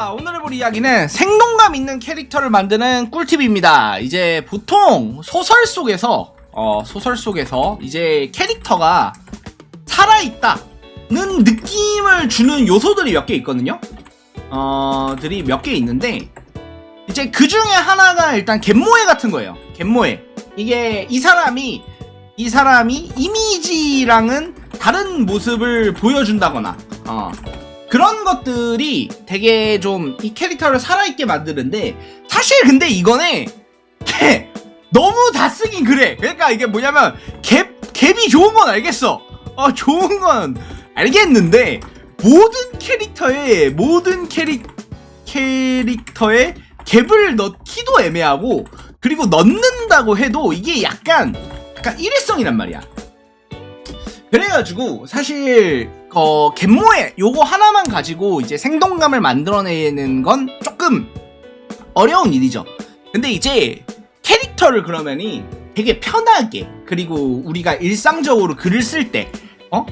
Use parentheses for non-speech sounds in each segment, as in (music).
자, 오늘 해볼 이야기는 생동감 있는 캐릭터를 만드는 꿀팁입니다. 이제 보통 소설 속에서 어, 소설 속에서 이제 캐릭터가 살아있다는 느낌을 주는 요소들이 몇 개 있거든요. 어, 들이 몇 개 있는데 이제 그 중에 하나가 일단 갯모에 같은 거예요. 갯모에 이게 이 사람이 이 사람이 이미지랑은 다른 모습을 보여준다거나 어, 그런 것들이 되게 좀 이 캐릭터를 살아있게 만드는데 사실 근데 이거는 걔 너무 다 쓰긴 그래. 그러니까 이게 뭐냐면 갭 갭이 좋은 건 알겠어. 어 좋은 건 알겠는데 모든 캐릭터에 모든 캐릭 캐릭터에 갭을 넣기도 애매하고 그리고 넣는다고 해도 이게 약간 약간 일회성이란 말이야. 그래가지고 사실 어 갯모에 요거 하나만 가지고 이제 생동감을 만들어내는 건 조금 어려운 일이죠. 근데 이제 캐릭터를 그러면이 되게 편하게 그리고 우리가 일상적으로 글을 쓸 때 어?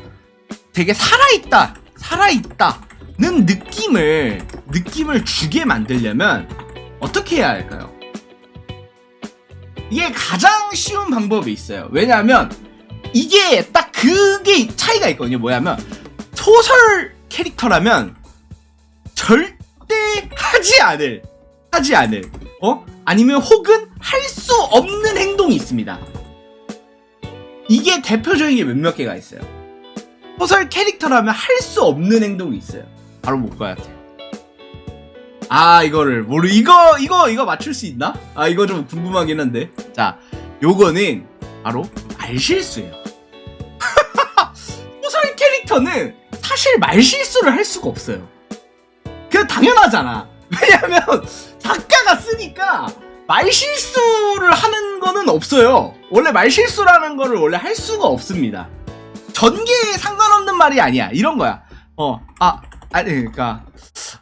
되게 살아있다 살아있다는 느낌을 느낌을 주게 만들려면 어떻게 해야 할까요? 이게 가장 쉬운 방법이 있어요. 왜냐하면 이게 딱 그게 차이가 있거든요. 뭐냐면 소설 캐릭터라면 절대 하지 않을 하지 않을 어 아니면 혹은 할 수 없는 행동이 있습니다. 이게 대표적인 게 몇몇 개가 있어요. 소설 캐릭터라면 할 수 없는 행동이 있어요. 바로 뭘것 같아. 아 이거를 모르 이거 이거 이거 맞출 수 있나? 아 이거 좀 궁금하긴 한데. 자 요거는 바로 말실수예요. (laughs) 소설 캐릭터는 사실 말실수를 할 수가 없어요. 그 당연하잖아. (laughs) 왜냐면 작가가 쓰니까 말실수를 하는 거는 없어요. 원래 말실수라는 거를 원래 할 수가 없습니다. 전개에 상관없는 말이 아니야. 이런 거야. 어, 아, 아니, 그러니까,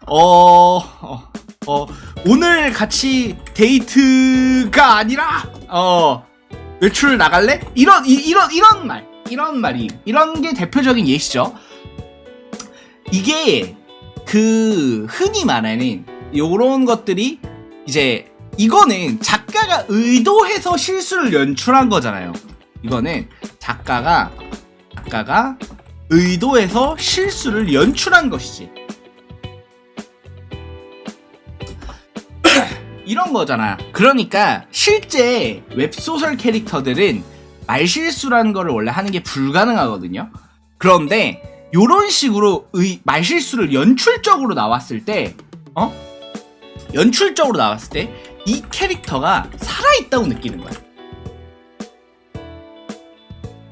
어, 어, 어, 오늘 같이 데이트가 아니라, 어, 외출 나갈래? 이런, 이, 이런, 이런 말. 이런 말이, 이런 게 대표적인 예시죠. 이게, 그, 흔히 말하는, 요런 것들이, 이제, 이거는 작가가 의도해서 실수를 연출한 거잖아요. 이거는 작가가, 작가가 의도해서 실수를 연출한 것이지. (clears throat) 이런 거잖아. 그러니까 실제 웹소설 캐릭터들은 말실수라는 거를 원래 하는 게 불가능하거든요. 그런데 요런 식으로 의, 말실수를 연출적으로 나왔을 때, 어? 연출적으로 나왔을 때 이 캐릭터가 살아있다고 느끼는 거야.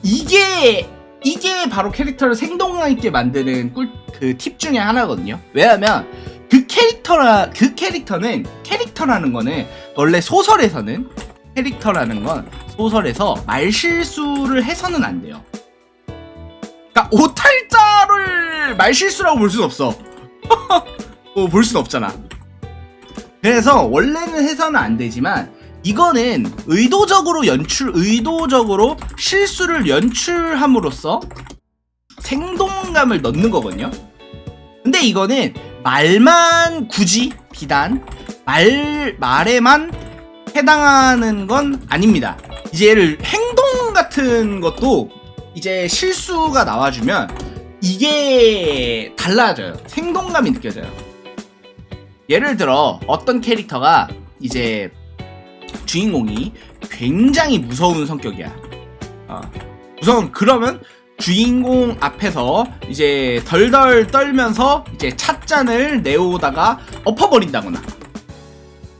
이게 이게 바로 캐릭터를 생동감 있게 만드는 꿀 그 팁 중에 하나거든요. 왜냐하면 그 캐릭터라 그 캐릭터는 캐릭터라는 거는 원래 소설에서는 캐릭터라는 건 소설에서 말실수를 해서는 안 돼요. 그러니까 오탈 자를 말실수라고 볼 수는 없어. (laughs) 어, 볼 수는 없잖아. 그래서 원래는 해서는 안 되지만 이거는 의도적으로 연출, 의도적으로 실수를 연출함으로써 생동감을 넣는 거거든요. 근데 이거는 말만 굳이 비단 말 말에만 해당하는 건 아닙니다. 이제 행동 같은 것도 이제 실수가 나와주면 이게 달라져요. 생동감이 느껴져요. 예를 들어 어떤 캐릭터가 이제 주인공이 굉장히 무서운 성격이야. 어, 우선 그러면 주인공 앞에서 이제 덜덜 떨면서 이제 찻잔을 내오다가 엎어버린다거나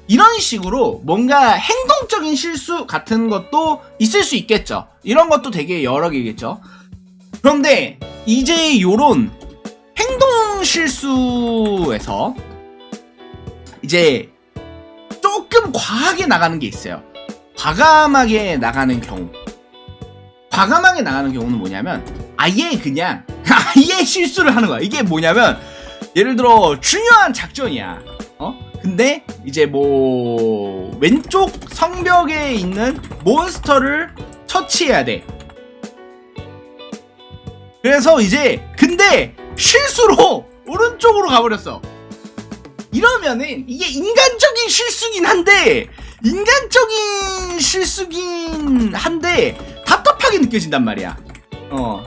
이런 식으로 뭔가 행동적인 실수 같은 것도 있을 수 있겠죠. 이런 것도 되게 여러 개겠죠. 그런데 이제 요런 행동 실수에서 이제 조금 과하게 나가는 게 있어요. 과감하게 나가는 경우. 과감하게 나가는 경우는 뭐냐면 아예 그냥 (laughs) 아예 실수를 하는 거야. 이게 뭐냐면 예를 들어 중요한 작전이야. 어? 근데 이제 뭐 왼쪽 성벽에 있는 몬스터를 처치해야 돼. 그래서 이제 근데 실수로 오른쪽으로 가버렸어. 이러면은 이게 인간적인 실수긴 한데 인간적인 실수긴 한데 답답하게 느껴진단 말이야. 어.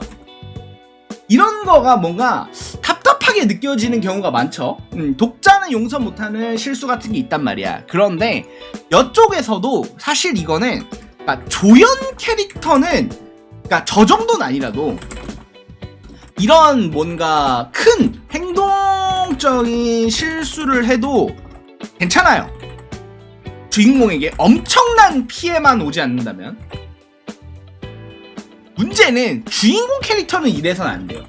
이런 거가 뭔가 답답하게 느껴지는 경우가 많죠. 음, 독자는 용서 못하는 실수 같은 게 있단 말이야. 그런데 이쪽에서도 사실 이거는 그러니까 조연 캐릭터는 그러니까 저 정도는 아니라도 이런 뭔가 큰 행동적인 실수를 해도 괜찮아요. 주인공에게 엄청난 피해만 오지 않는다면 문제는 주인공 캐릭터는 이래서는 안 돼요.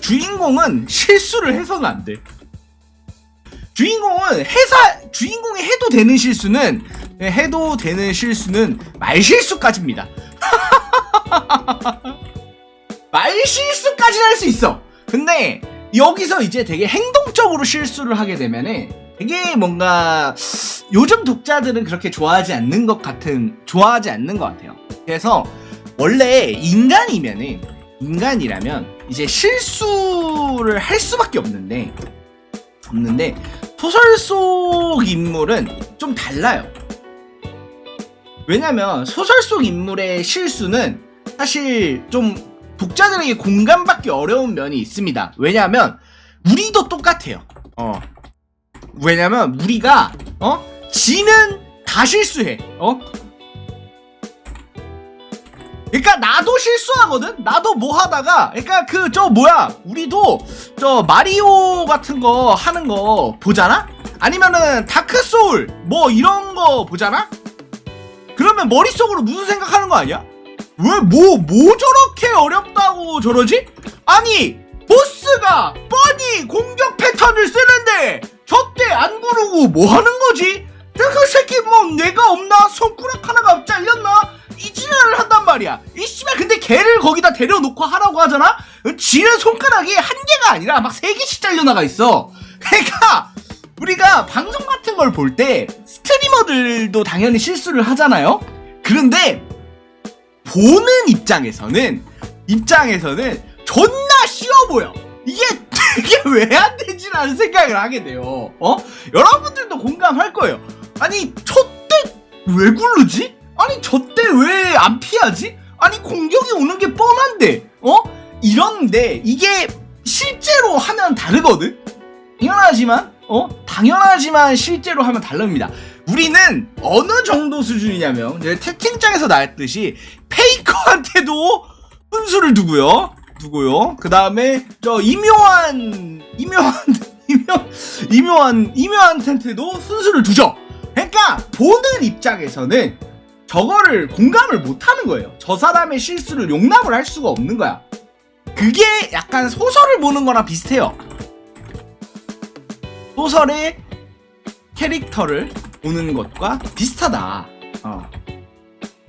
주인공은 실수를 해서는 안 돼. 주인공은 회사 주인공이 해도 되는 실수는 네, 해도 되는 실수는 말 실수까지입니다. (laughs) 말실수까지는 할 수 있어. 근데 여기서 이제 되게 행동적으로 실수를 하게 되면은 되게 뭔가 요즘 독자들은 그렇게 좋아하지 않는 것 같은 좋아하지 않는 것 같아요. 그래서 원래 인간이면은 인간이라면 이제 실수를 할 수밖에 없는데 없는데 소설 속 인물은 좀 달라요. 왜냐면 소설 속 인물의 실수는 사실 좀 독자들에게 공감받기 어려운 면이 있습니다. 왜냐하면 우리도 똑같아요. 어. 왜냐면 우리가 어 지는 다 실수해. 어? 그러니까 나도 실수하거든. 나도 뭐 하다가 그러니까 그 저 뭐야 우리도 저 마리오 같은 거 하는 거 보잖아. 아니면은 다크 소울 뭐 이런 거 보잖아. 그러면 머릿속으로 무슨 생각하는 거 아니야? 왜 뭐 뭐 저렇게 어렵다고 저러지? 아니 보스가 뻔히 공격 패턴을 쓰는데 저때 안 구르고 뭐 하는 거지? 그 새끼 뭐 뇌가 없나? 손가락 하나가 잘렸나? 이 지랄을 한단 말이야. 이 씨발 근데 걔를 거기다 데려놓고 하라고 하잖아? 지는 손가락이 한 개가 아니라 막 세 개씩 잘려나가 있어. 그러니까 우리가 방송 같은 걸 볼 때 스트리머들도 당연히 실수를 하잖아요. 그런데 보는 입장에서는 입장에서는 존나 쉬워 보여. 이게 (laughs) 이게 왜 안 되지라는 생각을 하게 돼요. 어? 여러분들도 공감할 거예요. 아니 저때 왜 굴르지? 아니 저때 왜 안 피하지? 아니 공격이 오는 게 뻔한데 어? 이런데 이게 실제로 하면 다르거든. 당연하지만 어 당연하지만 실제로 하면 다릅니다. 우리는 어느 정도 수준이냐면 채팅장에서 나왔듯이 페이커한테도 분수를 두고요. 두고요. 그 다음에 저 이묘한 이묘한 이묘 이묘한 이묘한한테도 순수를 두죠. 그러니까 보는 입장에서는 저거를 공감을 못하는 거예요. 저 사람의 실수를 용납을 할 수가 없는 거야. 그게 약간 소설을 보는 거랑 비슷해요. 소설의 캐릭터를 보는 것과 비슷하다. 어.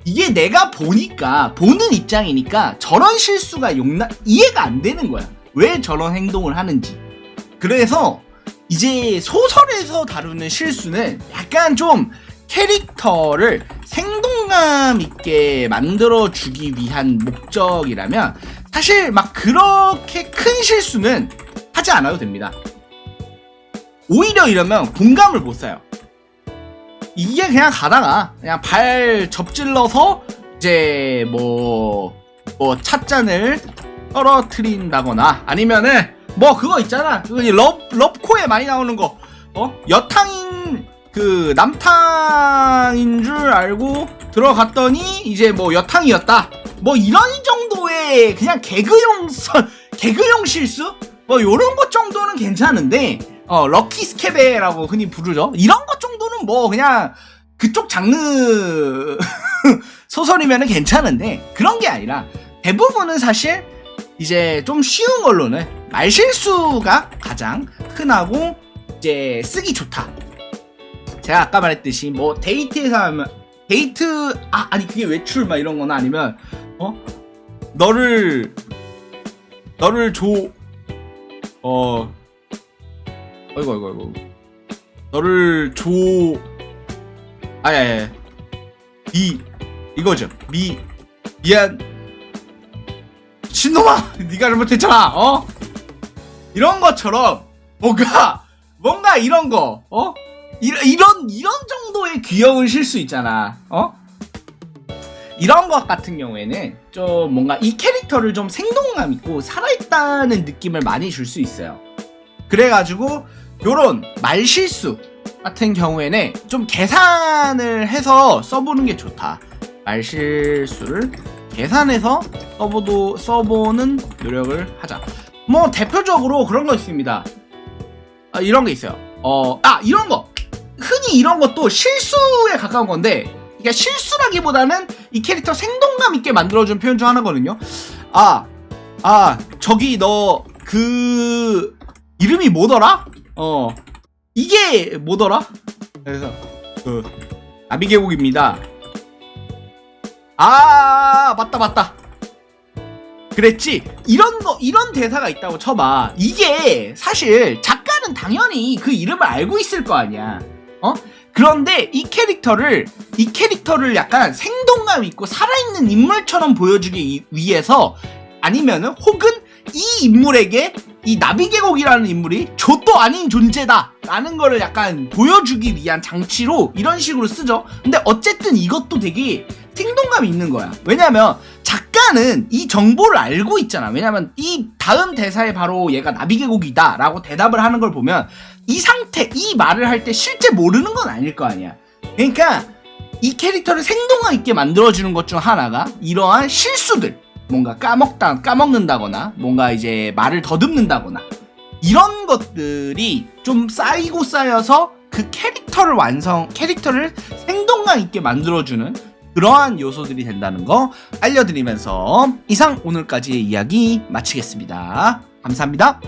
이게 내가 보니까 보는 입장이니까 저런 실수가 용납 이해가 안 되는 거야. 왜 저런 행동을 하는지. 그래서 이제 소설에서 다루는 실수는 약간 좀 캐릭터를 생동감 있게 만들어 주기 위한 목적이라면 사실 막 그렇게 큰 실수는 하지 않아도 됩니다. 오히려 이러면 공감을 못 사요. 이게 그냥 가다가 그냥 발 접질러서 이제 뭐, 뭐 찻잔을 떨어뜨린다거나 아니면은 뭐 그거 있잖아. 그거 이 럽, 럽코에 많이 나오는 거. 어? 여탕인 그 남탕인 줄 알고 들어갔더니 이제 뭐 여탕이었다. 뭐 이런 정도의 그냥 개그용 선, 개그용 실수? 뭐 요런 것 정도는 괜찮은데 어 럭키 스케베라고 흔히 부르죠. 이런 것 정도는 뭐 그냥 그쪽 장르 (laughs) 소설이면은 괜찮은데 그런 게 아니라 대부분은 사실 이제 좀 쉬운 걸로는 말실수가 가장 흔하고 이제 쓰기 좋다. 제가 아까 말했듯이 뭐 데이트에서 하면 데이트 아 아니 그게 외출 막 이런 거나 아니면 어 너를 너를 줘어 어이구 어이구 어이구 너를 줘 아야 야, 미 이거죠 미 미안 신놈아 (laughs) 네가 잘못했잖아 어 이런 것처럼 뭔가 뭔가 이런 거, 어? 이런, 이런, 이런 정도의 귀여운 실수 있잖아, 어? 이런 것 같은 경우에는 좀 뭔가 이 캐릭터를 좀 생동감 있고 살아있다는 느낌을 많이 줄 수 있어요. 그래가지고, 요런 말실수 같은 경우에는 좀 계산을 해서 써보는 게 좋다. 말실수를 계산해서 써보도, 써보는 노력을 하자. 뭐, 대표적으로 그런 거 있습니다. 아, 이런 게 있어요. 어, 아, 이런 거. 흔히 이런 것도 실수에 가까운 건데, 이게 실수라기보다는 이 캐릭터 생동감 있게 만들어준 표현 중 하나거든요. 아, 아, 저기 너, 그, 이름이 뭐더라? 어, 이게 뭐더라? 그래서, 그, 나비 계곡입니다. 아, 맞다, 맞다. 그랬지? 이런 거, 이런 대사가 있다고 쳐봐. 이게 사실 작가는 당연히 그 이름을 알고 있을 거 아니야. 어? 그런데 이 캐릭터를, 이 캐릭터를 약간 생동감 있고 살아있는 인물처럼 보여주기 위- 위해서 아니면은 혹은 이 인물에게 이 나비계곡이라는 인물이 좆도 아닌 존재다 라는 거를 약간 보여주기 위한 장치로 이런 식으로 쓰죠. 근데 어쨌든 이것도 되게 생동감이 있는 거야. 왜냐면 작가는 이 정보를 알고 있잖아. 왜냐면 이 다음 대사에 바로 얘가 나비계곡이다 라고 대답을 하는 걸 보면 이 상태 이 말을 할 때 실제 모르는 건 아닐 거 아니야. 그러니까 이 캐릭터를 생동감 있게 만들어주는 것 중 하나가 이러한 실수들 뭔가 까먹다 까먹는다거나 뭔가 이제 말을 더듬는다거나 이런 것들이 좀 쌓이고 쌓여서 그 캐릭터를 완성 캐릭터를 생동감 있게 만들어주는 그러한 요소들이 된다는 거 알려드리면서 이상 오늘까지의 이야기 마치겠습니다. 감사합니다.